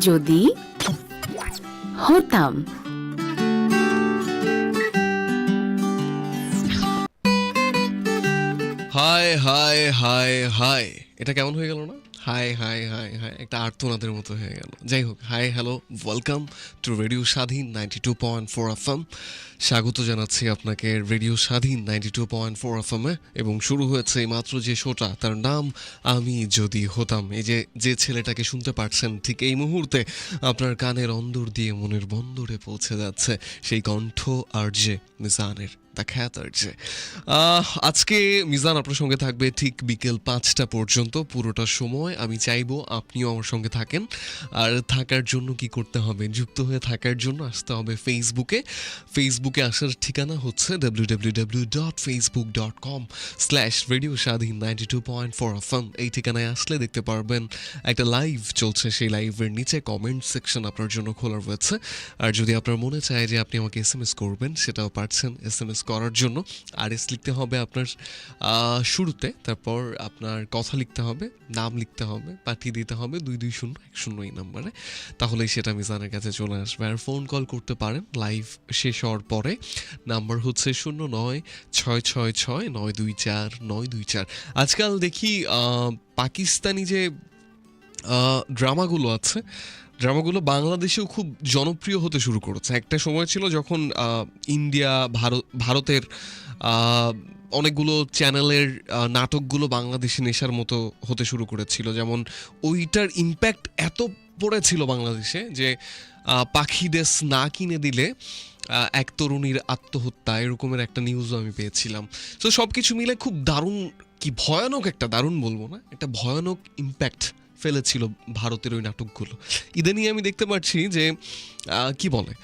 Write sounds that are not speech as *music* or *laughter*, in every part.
যদি হতাম। হায় হায় হায় হায়। এটা কেমন হয়ে গেল না? হাই হাই হাই হাই, একটা আর্তনাদের মতো হয়ে গেল। যাই হোক, hi, hello, welcome to radio Swadhin ninety two point four F স্বাগত জানাচ্ছি আপনাকে radio Swadhin ninety two point four F এবং শুরু হয়েছে মাত্র যে শোটা, তার নাম আমি যদি হতাম। এই যে যে ছেলেটাকে শুনতে পারছেন, ঠিক এই মুহূর্তে আপনার কানের অন্দর দিয়ে মনের বন্দরে পৌঁছে যাচ্ছে সেই কণ্ঠ আর যে মিজানের। দ্য খ্যাত আর আজকে মিজান আপনার সঙ্গে থাকবে ঠিক বিকেল পাঁচটা পর্যন্ত, পুরোটা সময় আমি চাইব আপনিও আমার সঙ্গে থাকেন। আর থাকার জন্য কি করতে হবে? যুক্ত হয়ে থাকার জন্য আসতে হবে ফেসবুকে ফেসবুকে আসার ঠিকানা হচ্ছে W W W dot Facebook dot com slash radio Swadhin ninety two point four FM এই ঠিকানায় আসলে দেখতে পারবেন একটা লাইভ চলছে, সেই লাইভের নিচে কমেন্ট সেকশন আপনার জন্য খোলা রয়েছে। আর যদি আপনার মনে চায় যে আপনি আমাকে এস এম এস করবেন, সেটাও পারছেন এস এম এস করার জন্য। আর এস লিখতে হবে আপনার শুরুতে, তারপর আপনার কথা লিখতে হবে, নাম লিখতে হবে, পাঠিয়ে দিতে হবে দুই দুই শূন্য এক শূন্য এই নাম্বারে। তাহলেই সেটা মিজানের কাছে চলে আসবে। আর ফোন কল করতে পারেন, লাইভ শেষ হওয়ার পরে। নাম্বার হচ্ছে শূন্য নয়, ছয় ছয় ছয়, নয় দুই চার, নয় দুই চার। আজকাল দেখি পাকিস্তানি যে ড্রামাগুলো আছে ড্রামাগুলো বাংলাদেশেও খুব জনপ্রিয় হতে শুরু করেছে। একটা সময় ছিল যখন ইন্ডিয়া ভারত ভারতের অনেকগুলো চ্যানেলের নাটকগুলো বাংলাদেশে নেশার মতো হতে শুরু করেছিল। যেমন ওইটার ইম্প্যাক্ট এত পড়েছিল বাংলাদেশে যে পাখি দেশ না কিনে দিলে এক তরুণীর আত্মহত্যা, এরকমের একটা নিউজও আমি পেয়েছিলাম। তো সব কিছু মিলে খুব দারুণ, কি ভয়ানক একটা, দারুণ বলব না, একটা ভয়ানক ইম্প্যাক্ট ফেলেছিল ভারতের ওই নাটকগুলো। ইদানিং আমি দেখতে পাচ্ছি যে কি বলে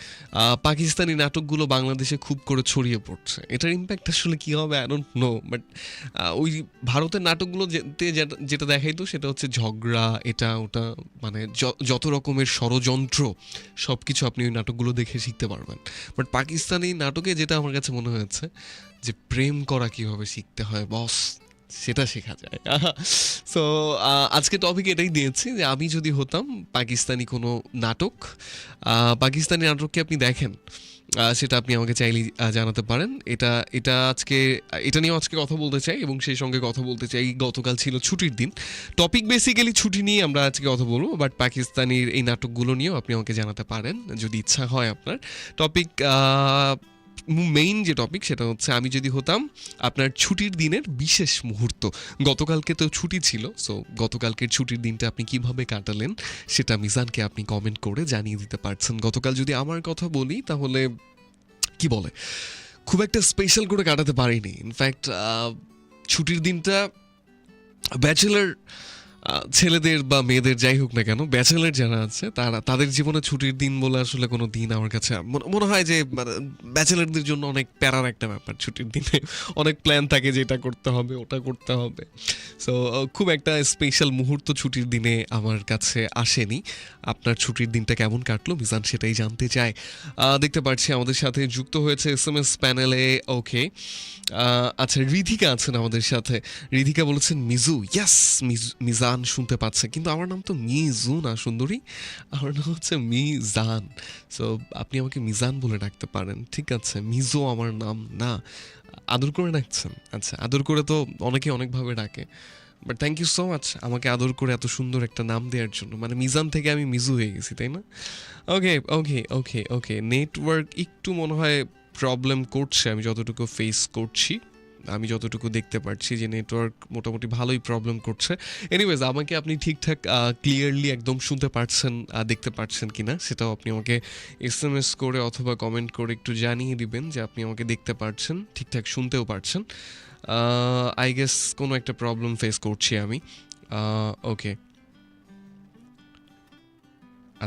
পাকিস্তানি নাটকগুলো বাংলাদেশে খুব করে ছড়িয়ে পড়ছে। এটার ইম্প্যাক্ট আসলে কী হবে? আই ডোন্ট নো বাট ওই ভারতের নাটকগুলো যেটা- যেটা দেখাইতো সেটা হচ্ছে ঝগড়া, এটা, ওটা মানে যত রকমের ষড়যন্ত্র সব কিছু আপনি ওই নাটকগুলো দেখে শিখতে পারবেন। বাট পাকিস্তানি নাটকে যেটা আমার কাছে মনে হয়েছে, যে প্রেম করা কীভাবে শিখতে হয় বস সেটা শেখা যায়। সো আজকে টপিক এটাই দিয়েছি যে আমি যদি হতাম পাকিস্তানি কোনো নাটক পাকিস্তানি নাটককে আপনি দেখেন সেটা আপনি আমাকে চাইলে জানাতে পারেন। এটা এটা আজকে, এটা নিয়েও আজকে কথা বলতে চাই এবং সেই সঙ্গে কথা বলতে চাই, গতকাল ছিল ছুটির দিন। টপিক বেসিক্যালি ছুটি নিয়ে আমরা আজকে কথা বলব বাট পাকিস্তানির এই নাটকগুলো নিয়েও আপনি আমাকে জানাতে পারেন, যদি ইচ্ছা হয় আপনার। টপিক মেইন যে টপিক সেটা হচ্ছে আমি যদি হতাম আপনার ছুটির দিনের বিশেষ মুহূর্ত। গতকালকে তো ছুটি ছিল সো গতকালকের ছুটির দিনটা আপনি কীভাবে কাটালেন সেটা মিজানকে আপনি কমেন্ট করে জানিয়ে দিতে পারছেন। গতকাল যদি আমার কথা বলি, তাহলে কি বলে? খুব একটা স্পেশাল করে কাটাতে পারিনি। ইনফ্যাক্ট ছুটির দিনটা ব্যাচেলার ছেলেদের বা মেয়েদের যাই হোক না কেন, ব্যাচেলার যারা আছে, তারা তাদের জীবনে ছুটির দিন বলে আসলে কোনো দিন আমার কাছে মনে- মনে হয় যে ব্যাচেলারদের জন্য অনেক প্যারার একটা ব্যাপার ছুটির দিনে। *laughs* অনেক প্ল্যান থাকে যে এটা করতে হবে, ওটা করতে হবে। সো খুব একটা স্পেশাল মুহূর্ত ছুটির দিনে আমার কাছে আসেনি। আপনার ছুটির দিনটা কেমন কাটলো? মিজান সেটাই জানতে চায়। দেখতে পাচ্ছি আমাদের সাথে যুক্ত হয়েছে এস এম এস প্যানেলে ওকে আচ্ছা রিধিকা আছেন আমাদের সাথে। রিধিকা বলেছেন, মিজু ইয়াস মিজু মিজান শুনতে পাচ্ছে। কিন্তু আমার নাম তো মিজু না, সুন্দরী। আমার নাম হচ্ছে মিজান। সো আপনি আমাকে মিজান বলে ডাকতে পারেন। ঠিক আছে, মিজো আমার নাম না। আদর করে ডাকছেন? আচ্ছা আদর করে তো অনেকে অনেকভাবে ডাকে। But thank you so much আমাকে আদর করে এত সুন্দর একটা নাম দেওয়ার জন্য। মানে মিজান থেকে আমি মিজু হয়ে গেছি, তাই না? ওকে ওকে ওকে ওকে নেটওয়ার্ক একটু মনে হয় প্রবলেম করছে। আমি যতটুকু ফেস করছি। আমি যতটুকু দেখতে পাচ্ছি যে নেটওয়ার্ক মোটামুটি ভালোই প্রবলেম করছে। এনিওয়েজ আমাকে আপনি ঠিকঠাক ক্লিয়ারলি একদম শুনতে পারছেন দেখতে পাচ্ছেন কিনা সেটাও আপনি আমাকে এস এম এস করে অথবা কমেন্ট করে একটু জানিয়ে দিবেন যে আপনি আমাকে দেখতে পারছেন ঠিকঠাক শুনতেও পারছেন। আই গেস কোনো একটা প্রবলেম ফেস করছি আমি। ওকে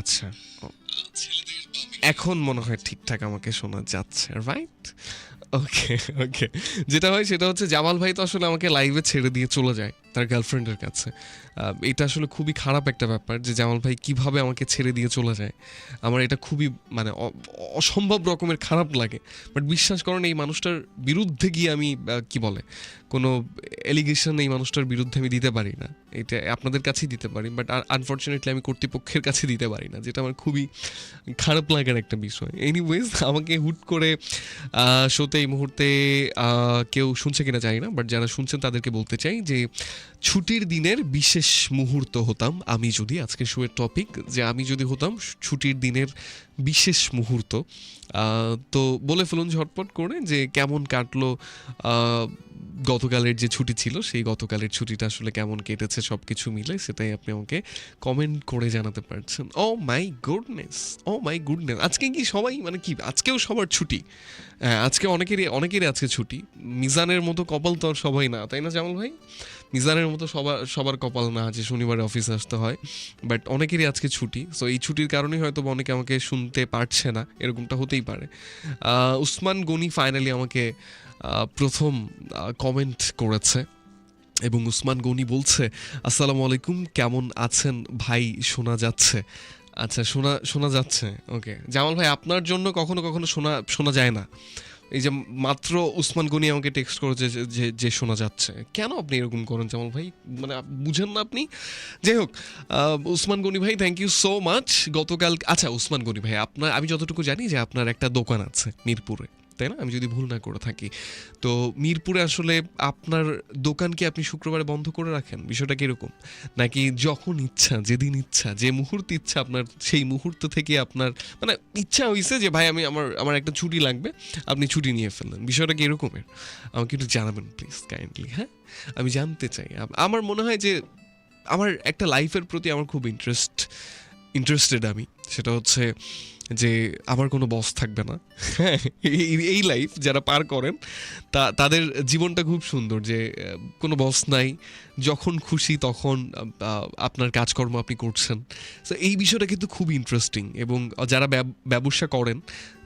আচ্ছা। এখন মনে হয় ঠিকঠাক আমাকে শোনা যাচ্ছে রাইট ওকে ওকে *laughs* যেটা হয় সেটা হচ্ছে জামাল ভাই তো আসলে আমাকে লাইভে ছেড়ে দিয়ে চলে যায়। তার গার্লফ্রেন্ডের কাছে। এটা আসলে খুবই খারাপ একটা ব্যাপার যে জামাল ভাই কীভাবে আমাকে ছেড়ে দিয়ে চলে যায়। আমার এটা খুবই মানে অসম্ভব রকমের খারাপ লাগে। বাট বিশ্বাস করেন, এই মানুষটার বিরুদ্ধে গিয়ে আমি কি বলে, কোনো এলিগেশন এই মানুষটার বিরুদ্ধে আমি দিতে পারি না। এটা আপনাদের কাছেই দিতে পারি বাট আনফর্চুনেটলি আমি কর্তৃপক্ষের কাছে দিতে পারি না, যেটা আমার খুবই খারাপ লাগার একটা বিষয়। এনিওয়েজ আমাকে হুট করে শোতে এই মুহূর্তে কেউ শুনছে কিনা জানি না বাট যারা শুনছেন তাদেরকে বলতে চাই যে ছুটির দিনের বিশেষ মুহূর্ত হতাম। আমি যদি, আজকের শোয়ের টপিক যে আমি যদি হতাম ছুটির দিনের বিশেষ মুহূর্ত। তো বলে ফেলুন ঝটপট করে যে কেমন কাটলো গতকালের যে ছুটি ছিল, সেই গতকালের ছুটিটা আসলে কেমন কেটেছে সব কিছু মিলে, সেটাই আপনি আমাকে কমেন্ট করে জানাতে পারছেন। Oh my goodness, oh my goodness. আজকে কি সবাই মানে কি, আজকেও সবার ছুটি? হ্যাঁ আজকে অনেকেরই অনেকেরই আজকে ছুটি। মিজানের মতো কপাল তো আর সবাই না, তাই না জামাল ভাই? মিজানের মতো সবার সবার কপাল না যে শনিবারে অফিসে আসতে হয়। বাট অনেকেরই আজকে ছুটি সো এই ছুটির কারণেই হয়তো অনেকে আমাকে শুনতে পারছে না, এরকমটা হতেই পারে। উসমান গনি ফাইনালি আমাকে প্রথম কমেন্ট করেছে। এবং উসমান গনি বলছে, আসসালামু আলাইকুম, কেমন আছেন ভাই? শোনা যাচ্ছে। আচ্ছা শোনা শোনা যাচ্ছে ওকে জামাল ভাই, আপনার জন্য কখনো কখনো শোনা শোনা যায় না। এই যে মাত্র উসমান গনি আমাকে টেক্সট করেছে যে- যে শোনা যাচ্ছে। কেন আপনি এরকম করেন জামাল ভাই? মানে বুঝেন না আপনি? যাই হোক উসমান গনি ভাই থ্যাংক ইউ সো মাচ গতকাল আচ্ছা উসমান গনি ভাই, আপনার আমি যতটুকু জানি যে আপনার একটা দোকান আছে মিরপুরে। তাই না? আমি যদি ভুল না করে থাকি। তো মিরপুরে আসলে আপনার দোকান কি আপনি শুক্রবারে বন্ধ করে রাখেন? বিষয়টা কীরকম? নাকি যখন ইচ্ছা, যেদিন ইচ্ছা, যে মুহূর্ত ইচ্ছা আপনার, সেই মুহূর্ত থেকে আপনার মানে ইচ্ছা হয়েছে যে, ভাই, আমি আমার আমার একটা ছুটি লাগবে, আপনি ছুটি নিয়ে ফেললেন। বিষয়টা কি এরকমের? আমাকে একটু জানাবেন প্লিজ কাইন্ডলি হ্যাঁ? আমি জানতে চাই। আমার মনে হয় যে, আমার একটা লাইফের প্রতি আমার খুব ইন্টারেস্ট ইন্টারেস্টেড আমি। সেটা হচ্ছে যে আমার কোনো বস থাকবে না। এই- লাইফ যারা পার করেন, তা, তাদের জীবনটা খুব সুন্দর যে কোনো বস নাই, যখন খুশি তখন আপনার কাজকর্ম আপনি করছেন। তো এই বিষয়টা কিন্তু খুব ইন্টারেস্টিং এবং যারা ব্যবসা করেন,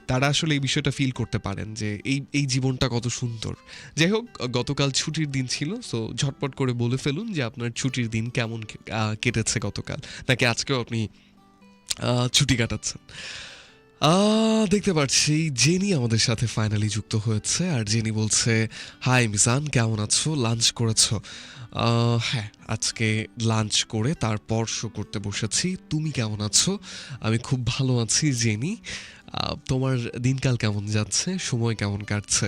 তারা আসলে এই বিষয়টা ফিল করতে পারেন যে, এই এই জীবনটা কত সুন্দর। যাই হোক, গতকাল ছুটির দিন ছিল সো ঝটপট করে বলে ফেলুন যে, আপনার ছুটির দিন কেমন কেটেছে গতকাল, নাকি আজকেও আপনি ছুটি কাটাচ্ছেন। দেখতে পাচ্ছি জেনি আমাদের সাথে ফাইনালি যুক্ত হয়েছে। আর জেনি বলছে হাই মিসান কেমন আছো? লাঞ্চ করেছ? হ্যাঁ আজকে লাঞ্চ করে তারপর শো করতে বসেছি। তুমি কেমন আছো? আমি খুব ভালো আছি, জেনি। তোমার দিনকাল কেমন যাচ্ছে? সময় কেমন কাটছে?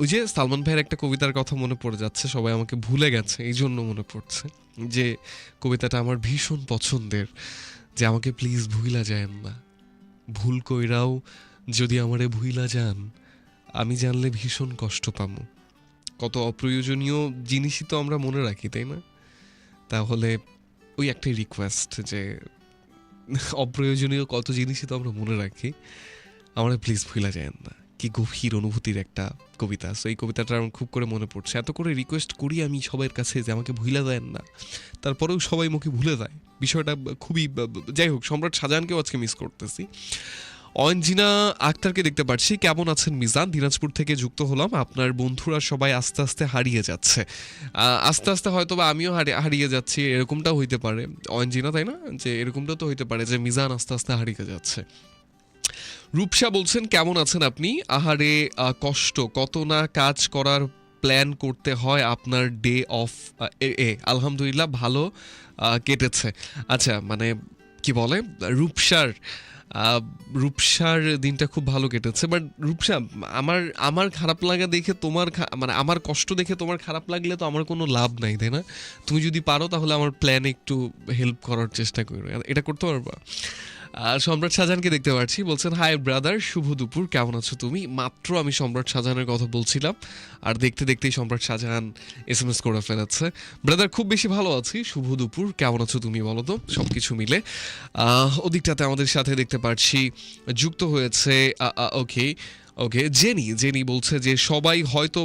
ওই যে সালমান ভাইয়ের একটা কবিতার কথা মনে পড়ে যাচ্ছে, সবাই আমাকে ভুলে গেছে এই জন্য মনে পড়ছে যে কবিতাটা আমার ভীষণ পছন্দের। যে আমাকে প্লিজ ভুইলা যায়েন না ভুল কইরাও যদি আমারে ভুইলা যান, আমি জানলে ভীষণ কষ্ট পামু। কত অপ্রয়োজনীয় জিনিসই তো আমরা মনে রাখি, তাই না? তাহলে ওই একটাই রিকোয়েস্ট যে, অপ্রয়োজনীয় কত জিনিসই তো আমরা মনে রাখি, আমরা প্লিজ ভুইলা যায় না। কি গভীর অনুভূতির একটা কবিতা। সো এই কবিতাটা আমার খুব করে মনে পড়ছে। এত করে রিকোয়েস্ট করি আমি সবার কাছে যে আমাকে ভুলে দেন না। তারপরেও সবাই মুখে ভুলে যায়। বিষয়টা খুবই যাই হোক, সম্রাট শাহজাহানকেও আজকে মিস করতেছি। অঞ্জিনা আক্তারকে দেখতে পাচ্ছি কেমন আছেন মিজান? দিনাজপুর থেকে যুক্ত হলাম। আপনার বন্ধুরা সবাই আস্তে আস্তে হারিয়ে যাচ্ছে। আস্তে আস্তে হয়তো বা আমিও হারিয়ে যাচ্ছি। এরকমটাও হইতে পারে। অঞ্জিনা, তাই না? যে এরকমটাও তো হইতে পারে যে মিজান আস্তে আস্তে হারিয়ে যাচ্ছে। রূপসা বলছেন, কেমন আছেন আপনি? আহারে কষ্ট। কত না কাজ করার প্ল্যান করতে হয় আপনার ডে অফ এ আলহামদুলিল্লাহ ভালো কেটেছে। আচ্ছা মানে কি বলে? রূপসার রূপসার দিনটা খুব ভালো কেটেছে বাট রূপসা, আমার আমার খারাপ লাগা দেখে তোমার মানে আমার কষ্ট দেখে তোমার খারাপ লাগলে তো আমার কোনো লাভ নাই, তাই না? তুমি যদি পারো তাহলে আমার প্ল্যান একটু হেল্প করার চেষ্টা করো। এটা করতে পারবা? আর সম্রাট শাহজাহানকে দেখতে পাচ্ছি। বলছেন, হাই ব্রাদার, শুভ দুপুর। কেমন আছো তুমি? মাত্র আমি সম্রাট শাহজাহানের কথা বলছিলাম। আর দেখতে দেখতেই সম্রাট শাহজাহান এস এম এস করে ফেলেছে। ব্রাদার, খুব বেশি ভালো আছি। শুভ দুপুর। কেমন আছো তুমি বলো তো? সব কিছু মিলে ওদিকটাতে আমাদের সাথে দেখতে পাচ্ছি, যুক্ত হয়েছে ওকে ওকে জেনি জেনি বলছে যে সবাই হয়তো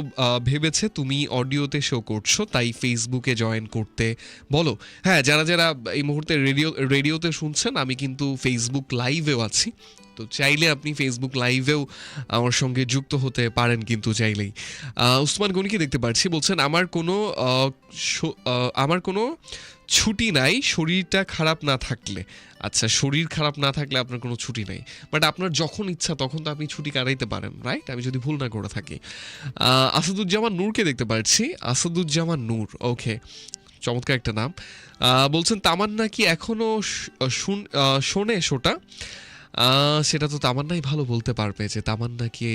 ভেবেছে তুমি অডিওতে শো করছ, তাই ফেসবুকে জয়েন করতে বলো। হ্যাঁ যারা যারা এই মুহূর্তে রেডিও রেডিওতে শুনছেন, আমি কিন্তু ফেসবুক লাইভেও আছি। তো চাইলে আপনি ফেসবুক লাইভেও আমার সঙ্গে যুক্ত হতে পারেন কিন্তু চাইলেই। উসমান গনিকে দেখতে পাচ্ছি? বলছেন, আমার কোনো আমার কোনো ছুটি নাই, শরীরটা খারাপ না থাকলে। আচ্ছা শরীর খারাপ না থাকলে আপনার কোনো ছুটি নাই। বাট আপনার যখন ইচ্ছা, তখন তো আপনি ছুটি কাটাইতে পারেন রাইট আমি যদি ভুল না করে থাকি। আসাদুজ্জামান নূরকে দেখতে পাচ্ছি আসাদুজ্জামান নূর ওকে চমৎকার একটা নাম। বলছেন, তামান্না কি এখনও শোনে শোটা? সেটা তো তামান্নাই ভালো বলতে পারবে যে তামান্না কি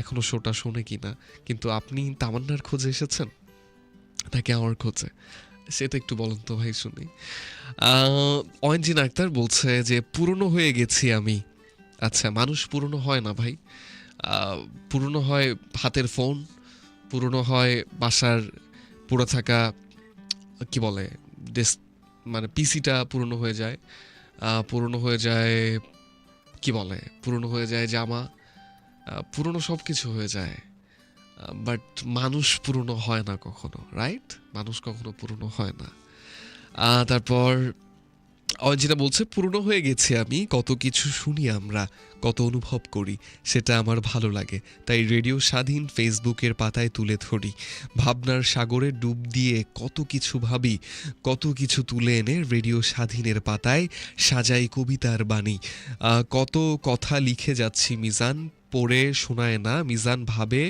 এখনও শোটা শোনে কি না কিন্তু আপনি তামান্নার খোঁজে এসেছেন? নাকি আমার খোঁজে? সেটা একটু বলুন তো ভাই, শুনি। অয়নজিন আক্তার বলছে যে, পুরনো হয়ে গেছি আমি। আচ্ছা মানুষ পুরনো হয় না ভাই। পুরনো হয় হাতের ফোন, পুরনো হয় বাসার পুরো থাকা, কি বলে, ডেস্ক মানে পিসিটা পুরনো হয়ে যায়। পুরনো হয়ে যায়, কি বলে, পুরনো হয়ে যায় জামা। পুরনো সব কিছু হয়ে যায়। বাট মানুষ পুরনো হয় না কখনো রাইট মানুষ কখনো পুরনো হয় না। তারপর যেটা বলছে, পুরনো হয়ে গেছি আমি, কত কিছু শুনি আমরা, কত অনুভব করি, সেটা আমার ভালো লাগে। তাই রেডিও স্বাধীন ফেসবুকের পাতায় তুলে ধরি। ভাবনার সাগরে ডুব দিয়ে কত কিছু ভাবি, কত কিছু তুলে এনে রেডিও স্বাধীনের পাতায় সাজাই কবিতার বাণী। কত কথা লিখে যাচ্ছি মিজান, পড়ে শোনায় না, মিজান ভাবে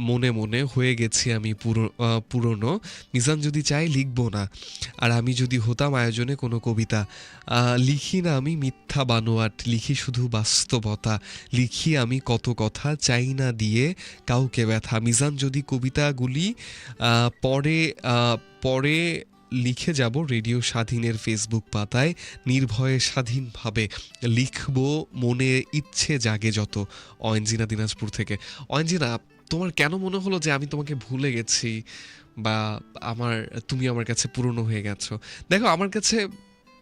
মনে মনে হয়ে গেছি আমি পুরো পুরনো। মিজান যদি চাই লিখব না। আর আমি যদি হতাম আয়োজনে কোনো কবিতা। লিখি না আমি মিথ্যা বানোয়াট, লিখি শুধু বাস্তবতা। লিখি আমি কত কথা চাই না দিয়ে কাউকে ব্যথা। মিজান যদি কবিতাগুলি পরে পরে লিখে যাব রেডিও স্বাধীনের ফেসবুক পাতায়, নির্ভয়ে স্বাধীনভাবে। লিখব মনে ইচ্ছে জাগে যত। অয়েনজিনা দিনাজপুর থেকে। অয়েনজিনা তোমার কেন মনে হলো যে আমি তোমাকে ভুলে গেছি? বা আমার, তুমি আমার কাছে পুরনো হয়ে গেছো? দেখো, আমার কাছে,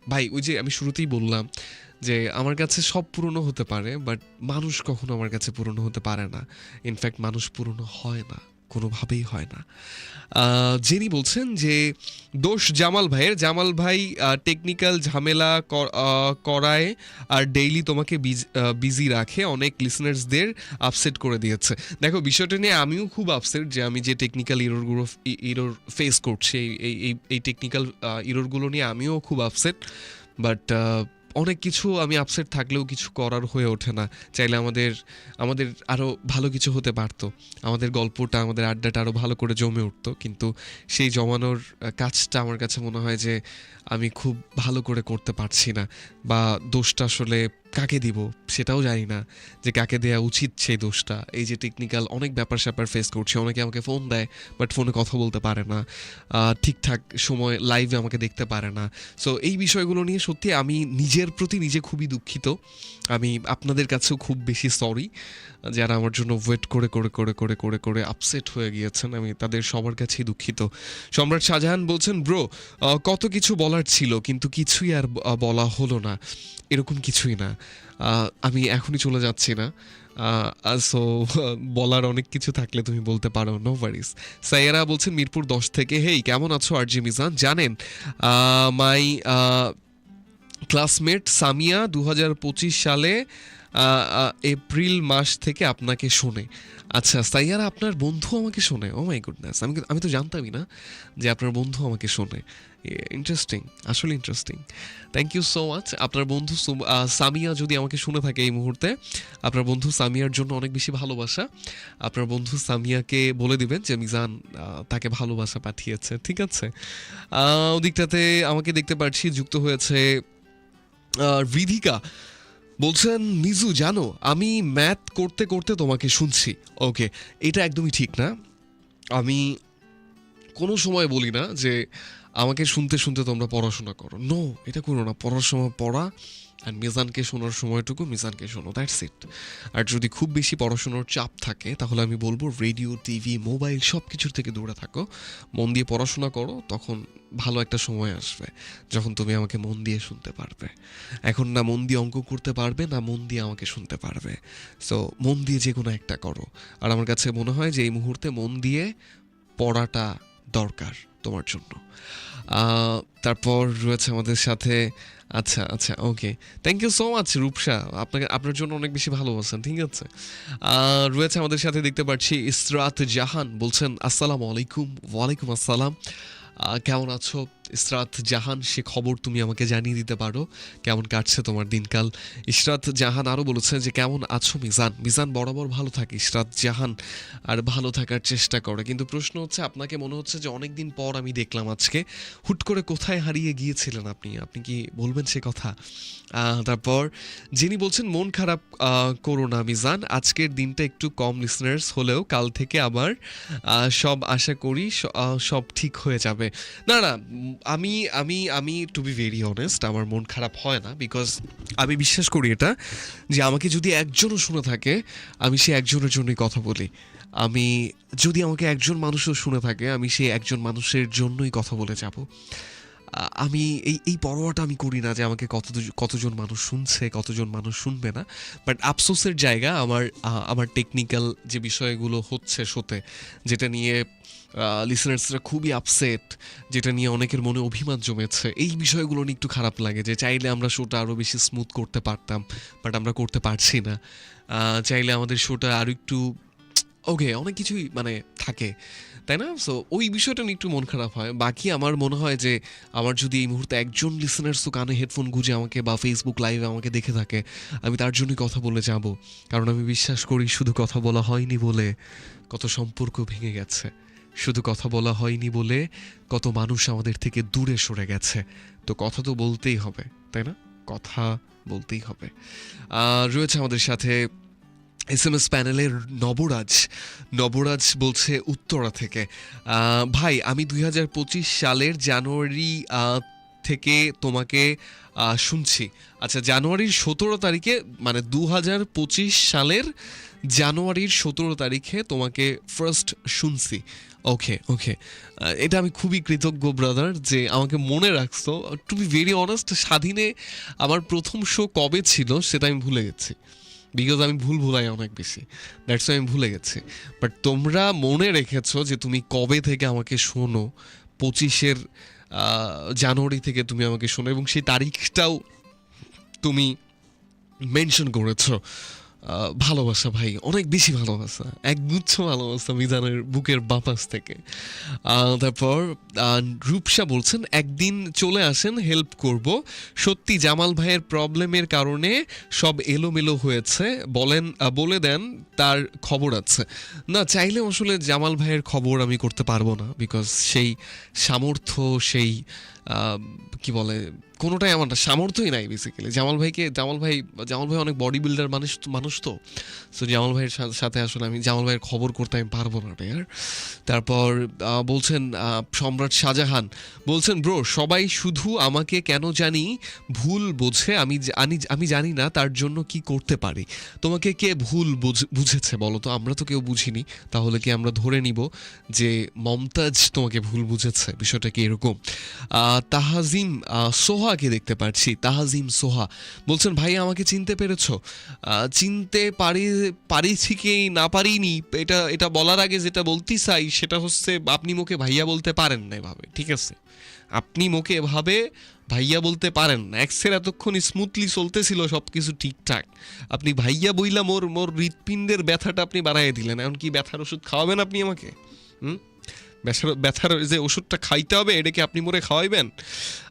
ভাই, ওই যে আমি শুরুতেই বললাম যে আমার কাছে সব পুরনো হতে পারে বাট মানুষ কখনো আমার কাছে পুরনো হতে পারে না। ইনফ্যাক্ট মানুষ পুরনো হয় না। কোনোভাবেই হয় না। যিনি বলছেন যে দোষ জামাল ভাইয়ের, জামাল ভাই টেকনিক্যাল ঝামেলা করায় আর ডেইলি তোমাকে বিজি রাখে, অনেক লিসনার্সদের আপসেট করে দিয়েছে। দেখো, বিষয়টা নিয়ে আমিও খুব আপসেট যে আমি যে টেকনিক্যাল ইরোরগুলো ইরোর ফেস করছি, এই- এই এই টেকনিক্যাল ইরোরগুলো নিয়ে আমিও খুব আপসেট বাট অনেক কিছু আমি আপসেট থাকলেও কিছু করার হয়ে ওঠে না। চাইলে আমাদের আমাদের আরও ভালো কিছু হতে পারত। আমাদের গল্পটা, আমাদের আড্ডাটা আরও ভালো করে জমে উঠতো। কিন্তু সেই জমানোর কাজটা আমার কাছে মনে হয় যে আমি খুব ভালো করে করতে পারছি না। বা দোষটা আসলে কাকে দিব সেটাও জানি না যে কাকে দেওয়া উচিত সেই দোষটা। এই যে টেকনিক্যাল অনেক ব্যাপার স্যাপার ফেস করছি, অনেকে আমাকে ফোন দেয় বাট ফোনে কথা বলতে পারে না। ঠিকঠাক সময় লাইভে আমাকে দেখতে পারে না। সো এই বিষয়গুলো নিয়ে সত্যি আমি নিজের প্রতি নিজে খুবই দুঃখিত। আমি আপনাদের কাছেও খুব বেশি সরি যারা আমার জন্য ওয়েট করে করে করে করে করে করে আপসেট হয়ে গিয়েছেন, আমি তাদের সবার কাছেই দুঃখিত। সম্রাট শাহজাহান বলছেন ব্রো কত কিছু বলার ছিল, কিন্তু কিছুই আর বলা হলো না। এরকম কিছুই না। আমি এখনই চলে যাচ্ছি না। সো *laughs* বলার অনেক কিছু থাকলে তুমি বলতে পারো নো ওয়ারিস সাইয়ারা বলছেন, মিরপুর দশ থেকে হেই কেমন আছো আর মিজান? জানেন মাই ক্লাসমেট সামিয়া দু হাজার পঁচিশ সালে এপ্রিল মাস থেকে আপনাকে শোনে। আচ্ছা সাইয়ারা, আপনার বন্ধু আমাকে শোনে? ও মাই গুডনেস আমি আমি তো জানতামই না যে আপনার বন্ধু আমাকে শোনে। ইন্টারেস্টিং আসলে interesting thank you so much আপনার বন্ধু সামিয়া যদি আমাকে শুনে থাকে এই মুহূর্তে, আপনার বন্ধু সামিয়ার জন্য অনেক বেশি ভালোবাসা। আপনার বন্ধু সামিয়াকে বলে দিবেন যে মিজান তাকে ভালোবাসা পাঠিয়েছে, ঠিক আছে? ওদিকটাতে আমাকে দেখতে পাচ্ছি যুক্ত হয়েছে রিধিকা। বলছেন, মিজু, জানো, আমি ম্যাথ করতে করতে তোমাকে শুনছি। ওকে, এটা একদমই ঠিক না। আমি কোনো সময় বলি না যে আমাকে শুনতে শুনতে তোমরা পড়াশোনা করো। নো এটা করো না। পড়ার সময় পড়া আর মিজানকে শোনার সময়টুকু মিজানকে শোনো। দ্যাটস ইট আর যদি খুব বেশি পড়াশোনার চাপ থাকে, তাহলে আমি বলব রেডিও টিভি মোবাইল সব কিছুর থেকে দূরে থাকো। মন দিয়ে পড়াশোনা করো, তখন ভালো একটা সময় আসবে যখন তুমি আমাকে মন দিয়ে শুনতে পারবে। এখন না মন দিয়ে অঙ্ক করতে পারবে, না মন দিয়ে আমাকে শুনতে পারবে। সো মন দিয়ে যে কোনো একটা করো। আর আমার কাছে মনে হয় যে এই মুহূর্তে মন দিয়ে পড়াটা দরকার। তোমার জন্য। তারপর রয়েছে আমাদের সাথে আচ্ছা আচ্ছা okay thank you so much Rupsa. আপনাকে, আপনার জন্য অনেক বেশি ভালোবাসেন ঠিক আছে? রয়েছে আমাদের সাথে, দেখতে পাচ্ছি ইসরাত জাহান, বলছেন, আসসালামু আলাইকুম, ওয়ালাইকুম আসসালাম। কেমন আছো? ইসরাত জাহান, সে খবর তুমি আমাকে জানিয়ে দিতে পারো। কেমন কাটছে তোমার দিনকাল? ইসরাত জাহান আরও বলেছে যে, কেমন আছো মিজান? মিজান বরাবর ভালো থাকে, ইসরাত জাহান আর ভালো থাকার চেষ্টা করে। কিন্তু প্রশ্ন হচ্ছে, আপনাকে মনে হচ্ছে যে অনেক দিন পর আমি দেখলাম আজকে। হুট করে কোথায় হারিয়ে গিয়েছিলেন আপনি? আপনি কি বলবেন সে কথা? তারপর যিনি বলছেন, মন খারাপ করো না মিজান। আজকের দিনটা একটু কম লিসনার্স হলেও কাল থেকে আবার সব আশা করি সব ঠিক হয়ে যাবে। না না আমি আমি আমি টু বি ভেরি অনেস্ট আমার মন খারাপ হয় না বিকজ আমি বিশ্বাস করি এটা, যে আমাকে যদি একজনও শুনে থাকে, আমি সে একজনের জন্যই কথা বলি। আমি, যদি আমাকে একজন মানুষও শুনে থাকে, আমি সে একজন মানুষের জন্যই কথা বলে যাব। আমি এই এই পরোয়াটা আমি করি না যে আমাকে কত কতজন মানুষ শুনছে, কতজন মানুষ শুনবে না। বাট আফসোসের জায়গা আমার আমার টেকনিক্যাল যে বিষয়গুলো হচ্ছে শোতে, যেটা নিয়ে লিসনার্সরা খুবই আপসেট যেটা নিয়ে অনেকের মনে অভিমান জমেছে, এই বিষয়গুলো নিয়ে একটু খারাপ লাগে যে চাইলে আমরা শোটা আরও বেশি স্মুথ করতে পারতাম বাট আমরা করতে পারছি না। চাইলে আমাদের শোটা আরও একটু ওকে অনেক কিছুই মানে থাকে। তাই না? সো ওই বিষয়টা নিয়ে একটু মন খারাপ হয়। বাকি আমার মনে হয় যে, আমার যদি এই মুহূর্তে একজন লিসনার্স তো কানে হেডফোন গুঁজে আমাকে বা ফেসবুক লাইভে আমাকে দেখে থাকে, আমি তার জন্যই কথা বলে যাব। কারণ আমি বিশ্বাস করি শুধু কথা বলা হয়নি বলে কত সম্পর্ক ভেঙে গেছে। শুধু কথা বলা হয়নি বলে কত মানুষ আমাদের থেকে দূরে সরে গেছে। তো কথা তো বলতেই হবে, তাই না? কথা বলতেই হবে। আর রয়েছে আমাদের সাথে এস এম এস প্যানেলের নবরাজ নবরাজ বলছে উত্তরা থেকে। ভাই, আমি দুই হাজার পঁচিশ সালের জানুয়ারি থেকে তোমাকে শুনছি। আচ্ছা জানুয়ারির সতেরো তারিখে মানে দু হাজার পঁচিশ সালের জানুয়ারির সতেরো তারিখে তোমাকে ফার্স্ট শুনছি। ওকে ওকে এটা আমি খুবই কৃতজ্ঞ ব্রাদার যে আমাকে মনে রাখছো। টু বি ভেরি অনেস্ট স্বাধীনে আমার প্রথম শো কবে ছিল, সেটা আমি ভুলে গেছি। বিকজ আমি ভুল ভুলাই অনেক বেশি। দ্যাটস আমি ভুলে গেছি। বাট তোমরা মনে রেখেছো যে তুমি কবে থেকে আমাকে শোনো? পঁচিশের জানুয়ারি থেকে তুমি আমাকে শোনো এবং সেই তারিখটাও তুমি মেনশন করেছ। ভালোবাসা ভাই, অনেক বেশি ভালোবাসা, একগুচ্ছ ভালোবাসা মিজানের বুকের বাপাস থেকে। তারপর রূপসা বলছেন, একদিন চলে আসেন হেল্প করব। সত্যি জামাল ভাইয়ের প্রবলেমের কারণে সব এলোমেলো হয়েছে। বলেন বলে দেন, তার খবর আছে। না, চাইলে আসলে জামাল ভাইয়ের খবর আমি করতে পারব না বিকজ সেই সামর্থ্য, সেই কি বলে কোনোটাই আমার না সামর্থ্যই নাই বেসিক্যালি জামাল ভাইকে জামাল ভাই জামাল ভাই অনেক বডি বিল্ডার মানুষ মানুষ তো। সো জামাল ভাইয়ের সাথে আসলে আমি জামাল ভাইয়ের খবর করতে আমি পারব না রে তারপর বলছেন সম্রাট শাহজাহান বলছেন ব্রো সবাই শুধু আমাকে কেন জানি ভুল বোঝে? আমি আমি জানি না তার জন্য কি করতে পারি। তোমাকে কে ভুল বুঝ- বুঝেছে বলো তো? আমরা তো কেউ বুঝিনি। তাহলে কি আমরা ধরে নিব যে মমতাজ তোমাকে ভুল বুঝেছে? বিষয়টা কি এরকম? তাহাজিম আহ, সোহাকে দেখতে পাচ্ছি তাহাজিম সোহা। বলছেন, ভাই, আমাকে চিনতে পেরেছ? চিনতে পারি, পারিছি কি, না পারিনি, এটা এটা বলার আগে যেটা বলতে চাই, সেটা হচ্ছে আপনি মুখে ভাইয়া বলতে পারেন না এভাবে, ঠিক আছে? আপনি মুখে এভাবে ভাইয়া বলতে পারেন না। এক্সের এতক্ষণ স্মুথলি চলতেছিল সব কিছু ঠিকঠাক। আপনি ভাইয়া বইলা মোর মোর হৃৎপিণ্ডের ব্যথাটা আপনি বাড়াই দিলেন, এখন কি ব্যথার ওষুধ খাওয়াবেন আপনি আমাকে? হুম? ব্যথার ব্যথার যে ওষুধটা খাইতে হবে এটা কি আপনি মোরে খাওয়াইবেন?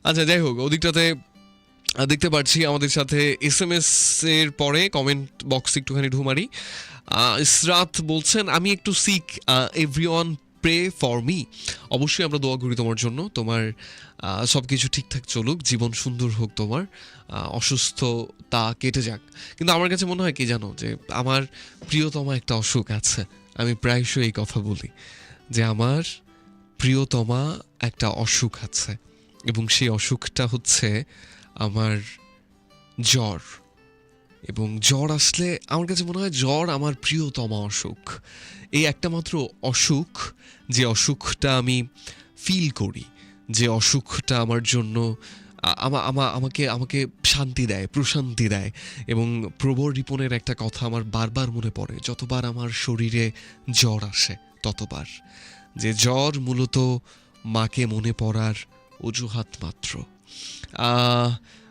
আচ্ছা যাই হোক ওদিকটাতে দেখতে পাচ্ছি আমাদের সাথে এস এম এস এর পরে কমেন্ট বক্স একটুখানি ঢুমারি ইসরাত বলছেন আমি একটু sick everyone pray for me অবশ্যই আমরা দোয়া করি তোমার জন্য। তোমার সব কিছু ঠিকঠাক চলুক জীবন সুন্দর হোক তোমার আহ, অসুস্থতা কেটে যাক। কিন্তু আমার কাছে মনে হয় কি জানো যে আমার প্রিয়তমা একটা অসুখ আছে। আমি প্রায়শই এই কথা বলি যে আমার প্রিয়তমা একটা অসুখ আছে এবং সেই অসুখটা হচ্ছে আমার জ্বর। এবং জ্বর আসলে আমার কাছে মনে হয় জ্বর আমার প্রিয়তমা অসুখ। এই একটা মাত্র অসুখ, যে অসুখটা আমি ফিল করি, যে অসুখটা আমার জন্য আমা আমা, আমাকে আমাকে শান্তি দেয়, প্রশান্তি দেয় এবং প্রবর রিপনের একটা কথা আমার বারবার মনে পড়ে, যতবার আমার শরীরে জ্বর আসে, ততবার। যে জ্বর মূলত মাকে মনে পড়ার অজুহাত মাত্র।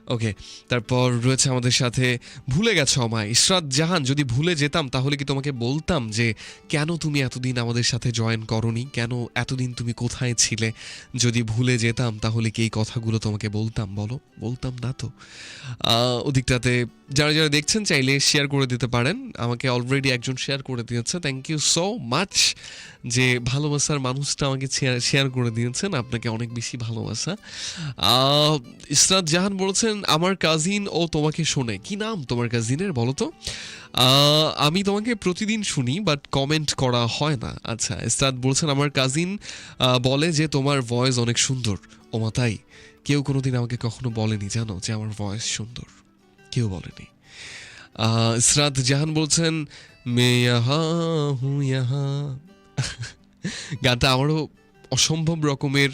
ওকে, তারপর রয়েছে আমাদের সাথে, ভুলে গেছো আমায়। ইসরাত জাহান, যদি ভুলে যেতাম, তাহলে কি তোমাকে বলতাম যে, কেন তুমি এতদিন আমাদের সাথে জয়েন করনি? কেন এতদিন তুমি কোথায় ছিলে? যদি ভুলে যেতাম, তাহলে কি এই কথাগুলো তোমাকে বলতাম? বলো, বলতাম না তো। ওদিকটাতে যারা যারা দেখছেন, চাইলে শেয়ার করে দিতে পারেন। আমাকে অলরেডি একজন শেয়ার করে দিয়েছে। থ্যাংক ইউ সো মাচ যে ভালোবাসার মানুষটা আমাকে শেয়ার করে দিয়েছেন, আপনাকে অনেক বেশি ভালোবাসা। ইসরাত জাহান বলেছেন, আমার কাজিন ও তোমাকে শোনে। কি নাম তোমার কাজিনের বলো তো? আমি তোমাকে প্রতিদিন শুনি বাট কমেন্ট করা হয় না। আচ্ছা ইসরাত বলছেন, আমার কাজিন বলে যে তোমার ভয়েস অনেক সুন্দর। ওমা, তাই? কেউ কোনোদিন আমাকে কখনো বলেনি, জানো, যে আমার ভয়েস সুন্দর। কেউ বলেনি। ইসরাত জাহান বলছেন মে ইহা হুঁ। *laughs* গানটা আমারও অসম্ভব রকমের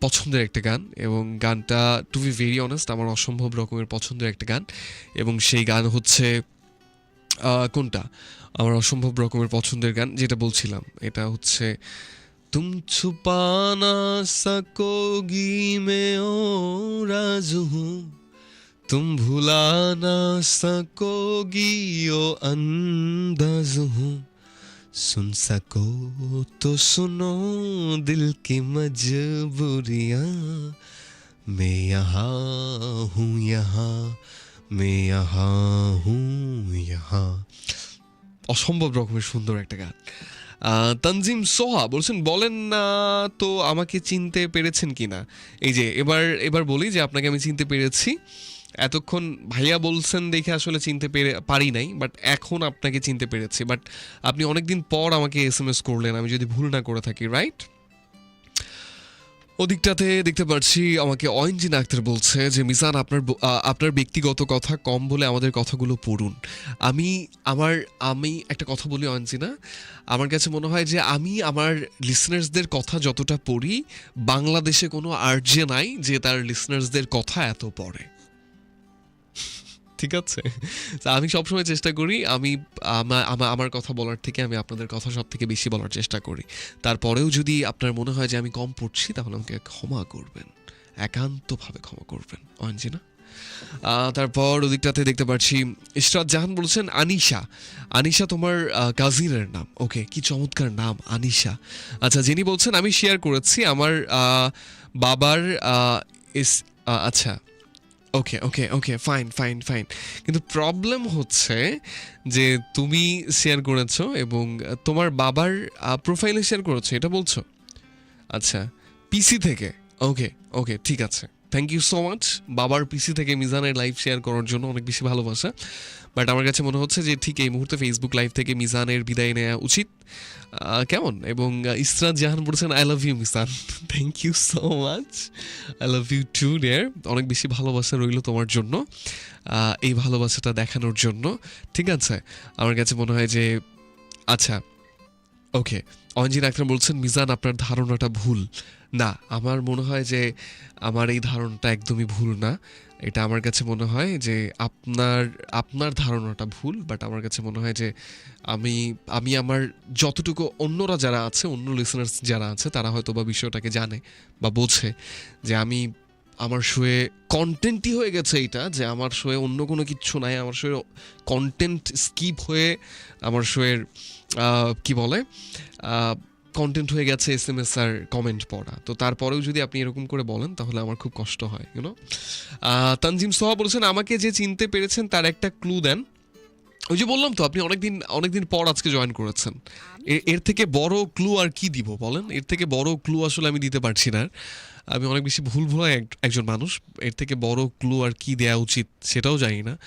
পছন্দের একটা গান এবং গানটা টু বি ভেরি অনেস্ট আমার অসম্ভব রকমের পছন্দের একটা গান এবং সেই গান হচ্ছে কোনটা? আমার অসম্ভব রকমের পছন্দের গান যেটা বলছিলাম, এটা হচ্ছে, তুম ছুপানা সকোগি মে ও রাজু তুম ভুলা না সকোগি ও অন্দাজ হুঁ। सुन सको तो सुनो दिल की मजबूरियाँ मैं यहाँ हूँ यहाँ मैं यहाँ हूँ यहाँ অসম্ভব রকমের সুন্দর একটা গান আহ, তানজিম সোহা বলছেন বলেন না তো আমাকে চিনতে পেরেছেন কিনা এই যে এবার এবার বলি যে আপনাকে আমি চিনতে পেরেছি এতক্ষণ ভাইয়া বলছেন দেখে আসলে চিনতে পেরে, পারি নাই বাট এখন আপনাকে চিনতে পেরেছি। বাট আপনি অনেকদিন পর আমাকে এস এম এস করলেন, আমি যদি ভুল না করে থাকি রাইট ওদিকটাতে দেখতে পাচ্ছি আমাকে অয়নজিন আক্তার বলছে যে, মিজান, আপনার আপনার ব্যক্তিগত কথা কম বলে আমাদের কথাগুলো পড়ুন। আমি, আমার, আমি একটা কথা বলি অয়নজিনা আমার কাছে মনে হয় যে, আমি আমার লিসনার্সদের কথা যতটা পড়ি, বাংলাদেশে কোনো আর্জে নাই যে, তার লিসনার্সদের কথা এত পড়ে। ঠিক আছে? আমি সবসময় চেষ্টা করি, আমি আমা- আমা- আমার কথা বলার থেকে আমি আপনাদের কথা সব থেকে বেশি বলার চেষ্টা করি। তারপরেও যদি আপনার মনে হয় যে আমি কম পড়ছি, তাহলে আমাকে ক্ষমা করবেন। একান্তভাবে ক্ষমা করবেন। অঞ্জিনা? তারপর ওদিকটাতে দেখতে পাচ্ছি, ইশরাত জাহান বলছেন, আনিশা। আনিশা তোমার কাজিনের নাম। ওকে, কি চমৎকার নাম, আনিশা। আচ্ছা যিনি বলছেন, আমি শেয়ার করেছি, আমার বাবার আচ্ছা। Okay okay okay fine fine fine কিন্তু প্রবলেম হচ্ছে যে তুমি শেয়ার করেছ এবং তোমার বাবার প্রোফাইলে শেয়ার করেছ, এটা বলছো? আচ্ছা পিসি থেকে? ওকে ওকে ঠিক আছে। থ্যাংক ইউ সো মাচ বাবার পিসি থেকে মিজানের লাইভ শেয়ার করার জন্য অনেক বেশি ভালোবাসা। বাট আমার কাছে মনে হচ্ছে যে ঠিক এই মুহূর্তে ফেসবুক লাইভ থেকে মিজানের বিদায় নেওয়া উচিত। কেমন? এবং ইসরাত জাহান বলছেন I love you Misan thank you so much I love you too dear অনেক বেশি ভালোবাসা রইল তোমার জন্য এই ভালোবাসাটা দেখানোর জন্য। ঠিক আছে? আমার কাছে মনে হয় যে আচ্ছা ওকে অঞ্জিন আক্তার বলছেন, মিজান, আপনার ধারণাটা ভুল। না, আমার মনে হয় যে আমার এই ধারণাটা একদমই ভুল না। এটা আমার কাছে মনে হয় যে আপনার আপনার ধারণাটা ভুল বাট আমার কাছে মনে হয় যে আমি আমি আমার যতটুকু অন্যরা যারা আছে, অন্য লিসনার্স যারা আছে, তারা হয়তো বা বিষয়টাকে জানে বা বোঝে যে আমি আমার শোয়ে কন্টেন্টই হয়ে গেছে এইটা, যে আমার শোয়ে অন্য কোনো কিচ্ছু নাই, আমার শোয়ে কন্টেন্ট স্কিপ হয়ে আমার শোয়ের কি বলে কন্টেন্ট হয়ে গেছে এস এম এস আর কমেন্ট পড়া। তো তারপরেও যদি আপনি এরকম করে বলেন, তাহলে আমার খুব কষ্ট হয় ইউনো তানজিম সোহা বলেছেন, আমাকে যে চিনতে পেরেছেন, তার একটা ক্লু দেন। ওই যে বললাম তো, আপনি অনেকদিন অনেকদিন পর আজকে জয়েন করেছেন। এর থেকে বড় ক্লু আর কি দিব বলেন? এর থেকে বড় ক্লু আসলে আমি দিতে পারছি না। আমি অনেক বেশি ভুল এক- একজন মানুষ। এর থেকে বড় ক্লু আর কি দেওয়া উচিত সেটাও জানি না।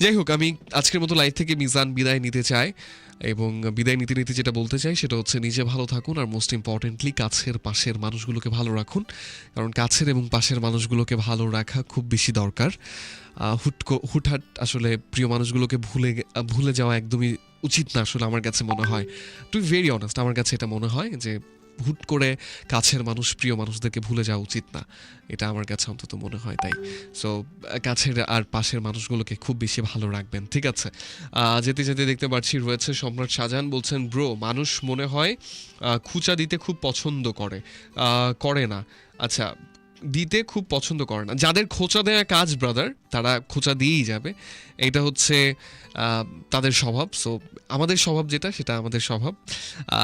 যাই হোক, আমি আজকের মতো লাইফ থেকে মিজান বিদায় নিতে চাই এবং বিদায় নিতে নিতে যেটা বলতে চাই সেটা হচ্ছে নিজে ভালো থাকুন আর মোস্ট ইম্পর্টেন্টলি কাছের পাশের মানুষগুলোকে ভালো রাখুন। কারণ কাছের এবং পাশের মানুষগুলোকে ভালো রাখা খুব বেশি দরকার। হুট হুটহাট আসলে প্রিয় মানুষগুলোকে ভুলে ভুলে যাওয়া একদমই উচিত না, আসলে আমার কাছে মনে হয়। টু ভেরি অনেস্ট আমার কাছে এটা মনে হয় যে হুট করে কাছের মানুষ, প্রিয় মানুষদেরকে ভুলে যাওয়া উচিত না। এটা আমার কাছে অন্তত মনে হয় তাই। সো কাছের আর পাশের মানুষগুলোকে খুব বেশি ভালো রাখবেন, ঠিক আছে? যেতে যেতে দেখতে পাচ্ছি রয়েছে সম্রাট শাহজাহান বলছেন ব্রো মানুষ মনে হয় খুচা দিতে খুব পছন্দ করে। করে না। আচ্ছা দিতে খুব পছন্দ করে না। যাদের খোঁচা দেওয়া কাজ ব্রাদার তারা খোঁচা দিয়েই যাবে। এটা হচ্ছে তাদের স্বভাব। সো আমাদের স্বভাব যেটা, সেটা আমাদের স্বভাব।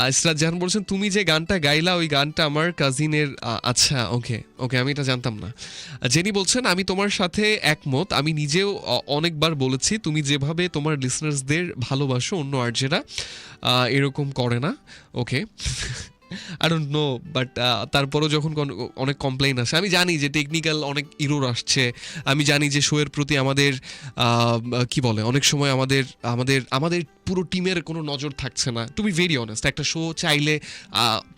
ইসরাত জাহান বলছেন, তুমি যে গানটা গাইলা, ওই গানটা আমার কাজিনের আচ্ছা ওকে ওকে আমি এটা জানতাম না। জেনি বলছেন, আমি তোমার সাথে একমত। আমি নিজেও অনেকবার বলেছি, তুমি যেভাবে তোমার লিসনার্সদের ভালোবাসো, অন্য আর্জেরা এরকম করে না। Okay *laughs* I don't know but তারপরও যখন অনেক কমপ্লেন আসে, আমি জানি যে টেকনিক্যাল অনেক ইরোর আসছে, আমি জানি যে শোয়ের প্রতি আমাদের কি বলে, অনেক সময় আমাদের আমাদের আমাদের পুরো টিমের কোনো নজর থাকছে না। টু বি ভেরি অনেস্ট একটা শো চাইলে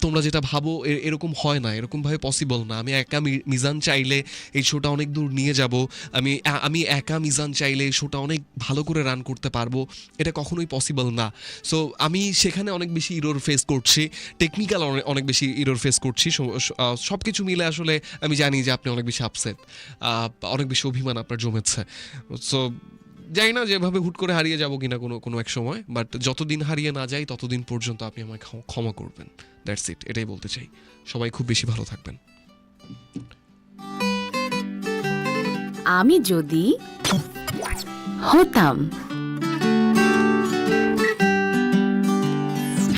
তোমরা যেটা ভাবো এরকম হয় না, এরকমভাবে পসিবল না। আমি একা মিজান চাইলে এই শোটা অনেক দূর নিয়ে যাব। আমি আমি একা মিজান চাইলে এই শোটা অনেক ভালো করে রান করতে পারব। এটা কখনোই পসিবল না। সো আমি সেখানে অনেক বেশি ইরোর ফেস করছি। টেকনিক্যাল অনেক বেশি ইরোর ফেস করছি। সব কিছু মিলে আসলে আমি জানি যে আপনি অনেক বেশি আপসেট অনেক বেশি অভিমান আপনার জমেছে। সো জানি না যেভাবে হুট করে হারিয়ে যাব কিনা কোনো কোনো এক সময় বাট যতদিন হারিয়ে না যাই, ততদিন পর্যন্ত আপনি আমায় ক্ষমা করবেন। দ্যাটস ইট এটাই বলতে চাই। সবাই খুব বেশি ভালো থাকবেন। আমি যদি হতাম